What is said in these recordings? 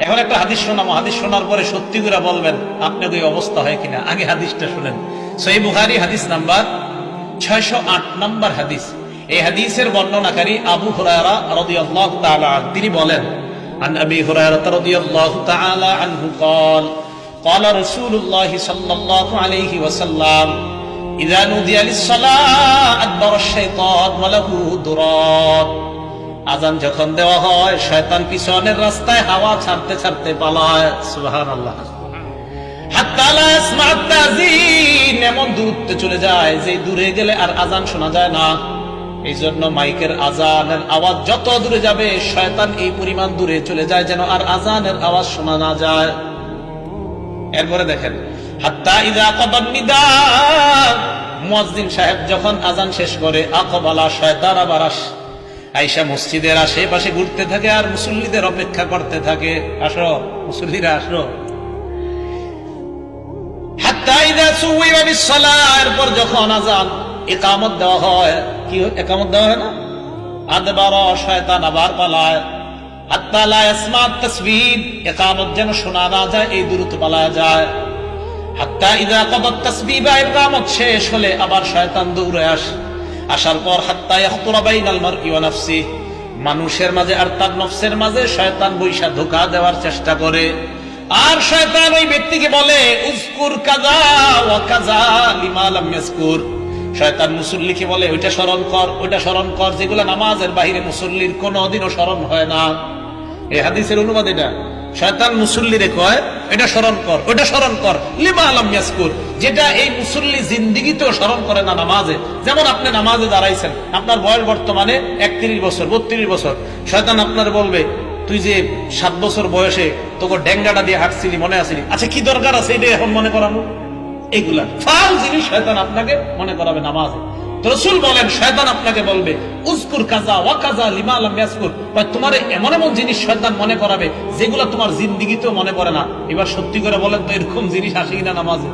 এখন একটা হাদিস শোনাবো হাদিস শোনার পরে সত্যি করে বলবেন আপনার ওই অবস্থা হয় কিনা আগে হাদিসটা শুনেন সই বুহারি হাদিস নাম্বার ছয়শো আট নম্বর হাদিস এই হাদিসের বর্ণনাকারী আবু হুরায়রা রাদিয়াল্লাহু তাআলা আনহু, তিনি বলেন عن ابي هريره رضي الله تعالى عنه قال قال رسول الله صلى الله عليه وسلم اذا نودي للصلاه ادبر الشيطان وله درار আজান যখন দেওয়া হয়, শয়তান পিছনের রাস্তায় হাওয়া ছাড়তে ছাড়তে পালায়। এমন দূরত্বে চলে যায়, যে দূরে গেলে আর আজান শোনা যায় না। এই জন্য মাইকের আজানের আওয়াজ যত দূরে যাবে, শয়তান এই পরিমাণ দূরে চলে যায় যেন আর আজানের আওয়াজ শোনা না যায়। এরপরে দেখেন, হাত্তা সাহেব যখন আজান শেষ করে, আকবালা শয়তান আবার আস আইসা মসজিদের আশেপাশে ঘুরতে থাকে আর মুসল্লিদের অপেক্ষা করতে থাকে। আসো, মুসল্লিরা, আসো। যেন শোনা যায়, এই যায়। শেষ হলে আবার শয়তান দৌড়ে আস। আসার পর হাত্তা ইয়াখতুরা বাইনাল মারই ওয়া নাফসি। মানুষের মাঝে আর তার নফসের মাঝে শয়তান বৈশা ধোকা দেওয়ার চেষ্টা করে। আর শয়তান ওই ব্যক্তিকে বলে উজকুর কাজা ওয়া কাজা শয়তান মুসল্লিকে বলে, ওইটা স্মরণ কর, ওইটা স্মরণ কর, যেগুলো নামাজের বাইরে মুসল্লির কোনোদিনও স্মরণ হয় না। এ হাদিসের অনুবাদ এটা। শয়তান মুসল্লিরে কয়, এটা স্মরণ কর, ওটা স্মরণ কর। লিমা আলম ইয়াসকুর যেটা এই মুসল্লি জিন্দিগিতেও স্মরণ করে না নামাজে। যেমন আপনি নামাজে দাঁড়াইছেন, আপনার বয়স বর্তমানে একত্রিশ বছর, বত্রিশ বছর। শয়তান আপনার বলবে, তুই যে সাত বছর বয়সে তোকে ডেঙ্গাটা দিয়ে হাঁটছিলি, মনে আসিলি আচ্ছা কি দরকার আছে এটা এখন মনে করানো? এগুলা ফাল জিনিস শয়তান আপনাকে মনে করাবে নামাজে। রসুল বলেন, শয়তান আপনাকে বলবে, উজকুর কাজা, ওয়া কাজা লিমা আলাম ইয়াসকুর বা তোমার এমন এমন জিনিস শয়তান মনে করাবে, যেগুলো তোমার জিন্দিগিতেও মনে পড়ে না। এবার সত্যি করে বলেন তো, এরকম জিনিস আসে কিনা নামাজে?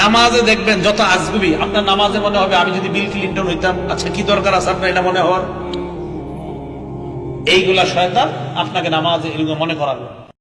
নামাজে দেখবেন, যত আজগুবি, আপনার নামাজে মনে হবে, আমি যদি বিল ক্লিন্টন হইতাম আচ্ছা কি দরকার আছে আপনার এটা মনে হওয়ার? এইগুলা শয়তান আপনাকে নামাজে এগুলো মনে করাবে।